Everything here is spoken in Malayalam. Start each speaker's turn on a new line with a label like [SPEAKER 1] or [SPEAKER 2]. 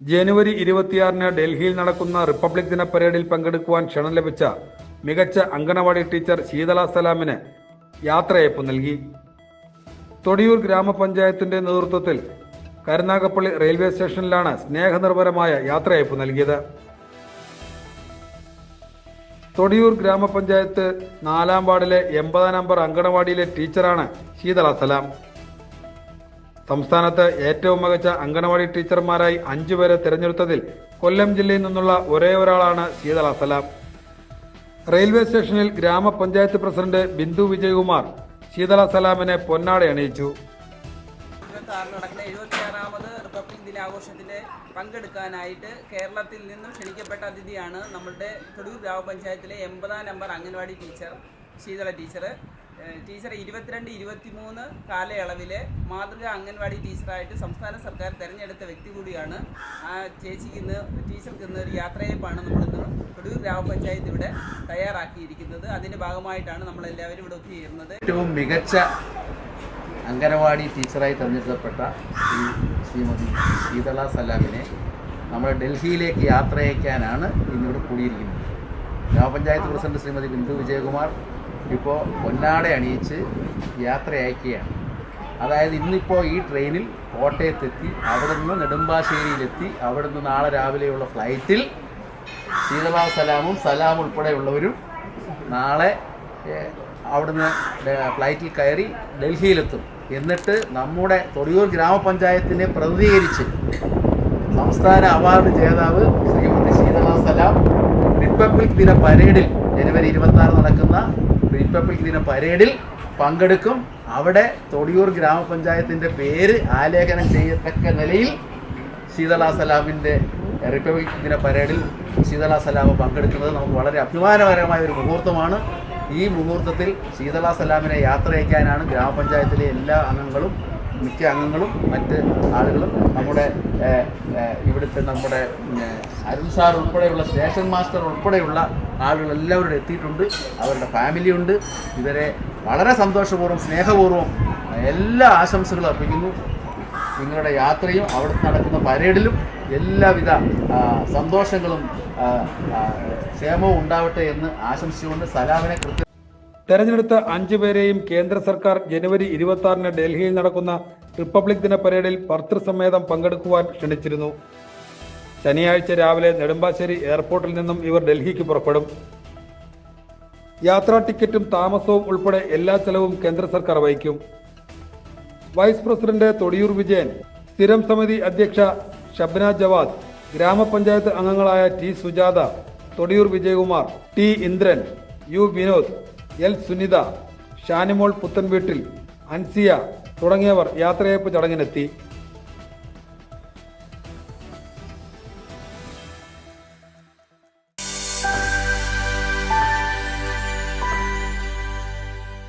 [SPEAKER 1] ജനുവരി ഇരുപത്തിയാറിന് ഡൽഹിയിൽ നടക്കുന്ന റിപ്പബ്ലിക് ദിന പരേഡിൽ പങ്കെടുക്കുവാൻ ക്ഷണം ലഭിച്ച മികച്ച അങ്കണവാടി ടീച്ചർ ശീതള സലാമിന് യാത്രയയപ്പ് നൽകി. തൊടിയൂർ ഗ്രാമപഞ്ചായത്തിന്റെ നേതൃത്വത്തിൽ കരുനാഗപ്പള്ളി റെയിൽവേ സ്റ്റേഷനിലാണ് സ്നേഹനിർഭരമായ യാത്രയയപ്പ് നൽകിയത്. തൊടിയൂർ ഗ്രാമപഞ്ചായത്ത് നാലാം വാർഡിലെ എൺപതാം നമ്പർ അങ്കണവാടിയിലെ ടീച്ചറാണ് ശീതള സലാം. സംസ്ഥാനത്ത് ഏറ്റവും മികച്ച അംഗനവാടി ടീച്ചർമാരായി അഞ്ചുപേരെ തിരഞ്ഞെടുത്തതിൽ കൊല്ലം ജില്ലയിൽ നിന്നുള്ള ഒരേ ഒരാളാണ് ശീതള സലാം. റെയിൽവേ സ്റ്റേഷനിൽ ഗ്രാമപഞ്ചായത്ത് പ്രസിഡന്റ് ബിന്ദു വിജയകുമാർ ശീതള സലാമിനെ പൊന്നാട അണിയിച്ചു.
[SPEAKER 2] നടക്കുന്ന പങ്കെടുക്കാനായിട്ട് കേരളത്തിൽ നിന്നും ക്ഷണിക്കപ്പെട്ട അതിഥിയാണ് നമ്മുടെ തൊടൂർ ഗ്രാമപഞ്ചായത്തിലെ എൺപതാം number anganwadi teacher Sheethala teacher teacher ഇരുപത്തിരണ്ട് ഇരുപത്തിമൂന്ന് കാലയളവിൽ മാതൃക അംഗൻവാടി ടീച്ചറായിട്ട് സംസ്ഥാന സർക്കാർ തിരഞ്ഞെടുത്ത വ്യക്തി കൂടിയാണ് ആ ചേച്ചിക്ക് ഇന്ന് ടീച്ചർക്ക് ഇന്ന് ഒരു യാത്രയപ്പാണ് നമ്മളിന്ന് കൊടൂർ ഗ്രാമപഞ്ചായത്ത് ഇവിടെ തയ്യാറാക്കിയിരിക്കുന്നത്. അതിന്റെ ഭാഗമായിട്ടാണ് നമ്മളെല്ലാവരും ഇവിടെ ഒത്തുചേരുന്നത്.
[SPEAKER 3] ഏറ്റവും മികച്ച അംഗനവാടി ടീച്ചറായി തിരഞ്ഞെടുക്കപ്പെട്ട ശ്രീമതി ശീതള സലാമിനെ നമ്മൾ ഡൽഹിയിലേക്ക് യാത്ര അയക്കാനാണ് ഇന്നിവിടെ കൂടിയിരിക്കുന്നത്. ഗ്രാമപഞ്ചായത്ത് പ്രസിഡന്റ് ശ്രീമതി ബിന്ദു വിജയകുമാർ ഇപ്പോൾ പൊന്നാട അണിയിച്ച് യാത്ര അയക്കുകയാണ് അതായത് ഇന്നിപ്പോൾ ഈ ട്രെയിനിൽ കോട്ടയത്തെത്തി അവിടെ നിന്ന് നെടുമ്പാശ്ശേരിയിലെത്തി അവിടെ നിന്ന് നാളെ രാവിലെയുള്ള ഫ്ലൈറ്റിൽ ശീതള സലാമും സലാം ഉൾപ്പെടെയുള്ളവരും നാളെ അവിടുന്ന് ഫ്ലൈറ്റിൽ കയറി ഡൽഹിയിലെത്തും. എന്നിട്ട് നമ്മുടെ തൊടിയൂർ ഗ്രാമപഞ്ചായത്തിനെ പ്രതിനിധീകരിച്ച് സംസ്ഥാന അവാർഡ് ജേതാവ് ശ്രീമതി ശീതള സലാം റിപ്പബ്ലിക് ദിന പരേഡിൽ ജനുവരി ഇരുപത്തി ആറ് നടക്കുന്ന റിപ്പബ്ലിക് ദിന പരേഡിൽ പങ്കെടുക്കും. അവിടെ തൊടിയൂർ ഗ്രാമപഞ്ചായത്തിന്റെ പേര് ആലേഖനം ചെയ്യത്തക്ക നിലയിൽ ശീതള സലാമിന്റെ റിപ്പബ്ലിക് ദിന പരേഡിൽ ശീതള സലാം പങ്കെടുക്കുന്നത് നമുക്ക് വളരെ അഭിമാനകരമായ ഒരു മുഹൂർത്തമാണ്. ഈ മുഹൂർത്തത്തിൽ ശീതള സലാമിനെ യാത്ര അയക്കാനാണ് ഗ്രാമപഞ്ചായത്തിലെ എല്ലാ അംഗങ്ങളും മിക്ക അംഗങ്ങളും മറ്റ് ആളുകളും നമ്മുടെ നമ്മുടെ അരുൺ സാർ ഉൾപ്പെടെയുള്ള സ്റ്റേഷൻ മാസ്റ്റർ ഉൾപ്പെടെയുള്ള ആളുകൾ എല്ലാവരും എത്തിയിട്ടുണ്ട്. അവരുടെ ഫാമിലി ഉണ്ട്. ഇവരെ വളരെ സന്തോഷപൂർവം സ്നേഹപൂർവം എല്ലാ ആശംസകളും അർപ്പിക്കുന്നു. നിങ്ങളുടെ യാത്രയും അവിടെ നടക്കുന്ന പരേഡിലും എല്ലാവിധ സന്തോഷങ്ങളും ക്ഷേമവും ഉണ്ടാവട്ടെ എന്ന് ആശംസിച്ചുകൊണ്ട് സലാമിനെ കൃത്യം
[SPEAKER 1] തെരഞ്ഞെടുത്ത അഞ്ചു പേരെയും കേന്ദ്ര സർക്കാർ ജനുവരി ഇരുപത്തി ഡൽഹിയിൽ നടക്കുന്ന റിപ്പബ്ലിക് ദിന പരേഡിൽ ഭർത്തൃസമേതം പങ്കെടുക്കുവാൻ ക്ഷണിച്ചിരുന്നു. ശനിയാഴ്ച രാവിലെ നെടുമ്പാശ്ശേരി എയർപോർട്ടിൽ നിന്നും ഇവർ ഡൽഹിക്ക് പുറപ്പെടും. യാത്രാ ടിക്കറ്റും താമസവും ഉൾപ്പെടെ എല്ലാ ചെലവും കേന്ദ്ര സർക്കാർ വഹിക്കും. വൈസ് പ്രസിഡന്റ് തൊടിയൂർ വിജയൻ സ്ഥിരം സമിതി അധ്യക്ഷ ഷബ്ന ജവാദ് ഗ്രാമപഞ്ചായത്ത് അംഗങ്ങളായ T Sujatha Thodiyoor Vijayakumar T Indran U Vinod L Sunitha Shanimol Puthenveettil Ansiya തുടങ്ങിയവർ യാത്രയയപ്പ് ചടങ്ങിനെത്തി.